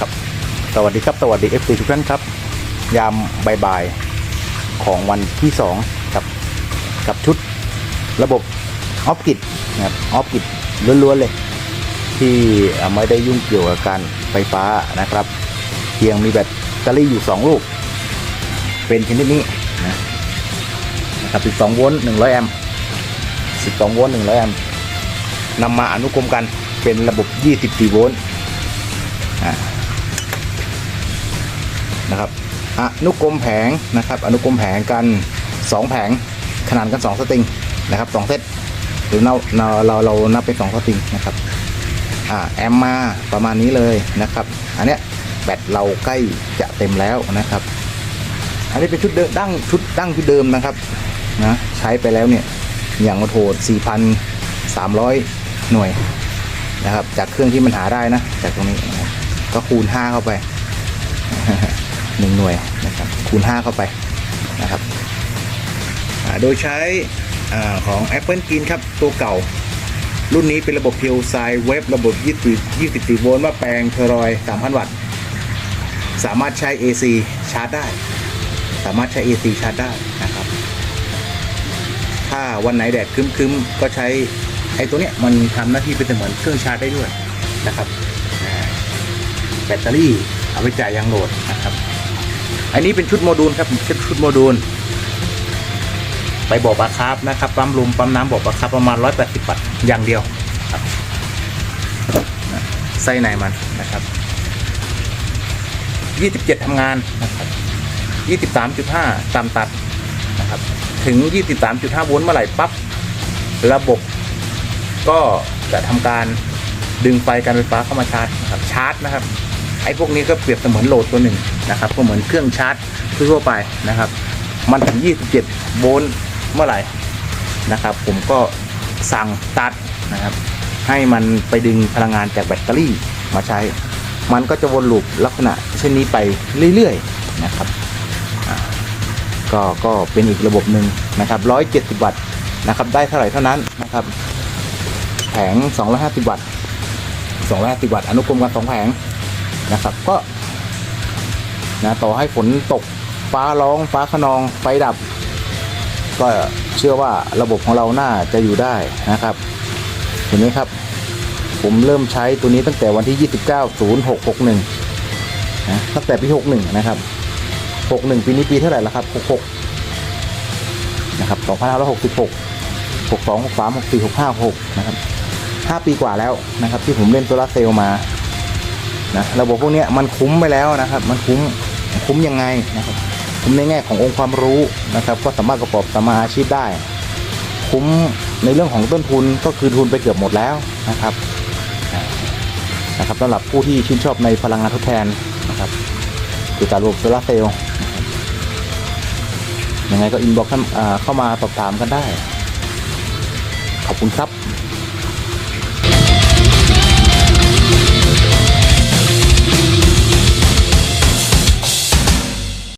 ครับสวัสดีครับสวัสดี FC ทุกท่านครับ ยามบ่ายๆของวันที่2กับกับชุดระบบออฟกิดนะครับออฟกิดล้วนๆเลย ที่ไม่ได้ยุ่งเกี่ยวกับการไฟฟ้านะครับ เพียงมีแบตเตอรี่อยู่ 2 ลูก เป็นชนิดนี้นะนะครับ12โวลต์100 แอมป์12โวลต์100 แอมป์นำมาอนุกรมกันเป็นระบบ 24 โวลต์อ่า นะครับอนุกรมแผงนะครับอนุกรมแผงกัน 2 แผงขนาดกัน 2 สตริงนะครับ2เซตหรือเราเราเราเรานับเป็น 2 สตริงนะครับอ่าแอมมาประมาณนี้เลยนะครับ อันเนี้ยแบตเราใกล้จะเต็มแล้วนะครับ อันนี้เป็นชุดเดิมดั้งชุดดั้งชุดเดิมนะครับนะใช้ไปแล้วเนี่ยอย่างโหด4,300 หน่วยนะครับ จากเครื่องที่มันหาได้นะ จากตรงนี้ก็คูณ 5 เข้าไป หนึ่งหน่วยนะครับคูณ 5 เข้าไปนะครับโดยใช้อาของ Apple Green ครับ ตัวเก่า รุ่นนี้เป็นระบบเพียวไซเว็บระบบ 24 โวลต์มาแปลงเทอรอย 3,000 วัตต์ สามารถใช้ AC ชาร์จได้ สามารถใช้ AC ชาร์จได้นะครับ ถ้าวันไหนแดดคึ้มๆ ก็ใช้ไอ้ตัวเนี้ยมันทำหน้าที่เป็นเสมือนเครื่องชาร์จได้ด้วยนะครับแบตเตอรี่เอาไปจ่ายยางโหลดนะครับ อันนี้เป็นชุดโมดูลครับชุดชุดโมดูล ไปบ่อปลาคาร์ฟนะครับปั๊มลมปั๊มน้ำบ่อปลาคาร์ฟประมาณ 180บาทอย่างเดียวครับไส้ในมันนะครับ 27ทำงานนะครับ23.5ต่ำตัดนะครับถึง 23.5 โวลต์เมื่อไหร่ปั๊บ ระบบก็จะทำการดึงไฟการไฟฟ้าเข้ามาชาร์จนะครับชาร์จนะครับ ไอ้พวกนี้ก็เปรียบเสมือนโหลดตัวหนึ่งนะครับก็เหมือนเครื่องชาร์จทั่วไปนะครับ มันถึง 27 โวลต์เมื่อไหร่นะครับ ผมก็สั่งตัดนะครับ ให้มันไปดึงพลังงานจากแบตเตอรี่มาใช้ มันก็จะวนลูปลักษณะเช่นนี้ไปเรื่อยๆนะครับก็ก็เป็นอีกระบบหนึ่งนะครับ170 วัตต์นะครับ ได้เท่าไหร่เท่านั้นนะครับ แผง 250 วัตต์250 วัตต์อนุกรมกัน2แผง นะครับ ก็นะต่อให้ฝนตกฟ้าร้องฟ้าขนองไฟดับ ก็เชื่อว่าระบบของเราน่าจะอยู่ได้นะครับเห็นไหมครับ ผมเริ่มใช้ตัวนี้ตั้งแต่วันที่ 29 0661นะตั้งแต่ปี 61 นะครับ 61 ปีนี้ปีเท่าไหร่แล้วครับ 66 นะครับ 2566 62 63 64 65 66นะครับ 5 ปีกว่าแล้วนะครับ ที่ผมเล่นโซลาเซลล์มา นะระบบพวกนี้มันคุ้มไปแล้วนะครับ มันคุ้มคุ้มยังไงนะครับ คุ้มในแง่ขององค์ความรู้นะครับ ก็สามารถประกอบสมมาอาชีพได้ คุ้มในเรื่องของต้นทุนก็คือทุนไปเกือบหมดแล้วนะครับนะครับสำหรับผู้ที่ชื่นชอบในพลังงานทดแทนนะครับเกี่ยวกับระบบโซลาเซลล์ยังไงก็อินบ็อกซ์เข้ามาสอบถามกันได้ ขอบคุณครับ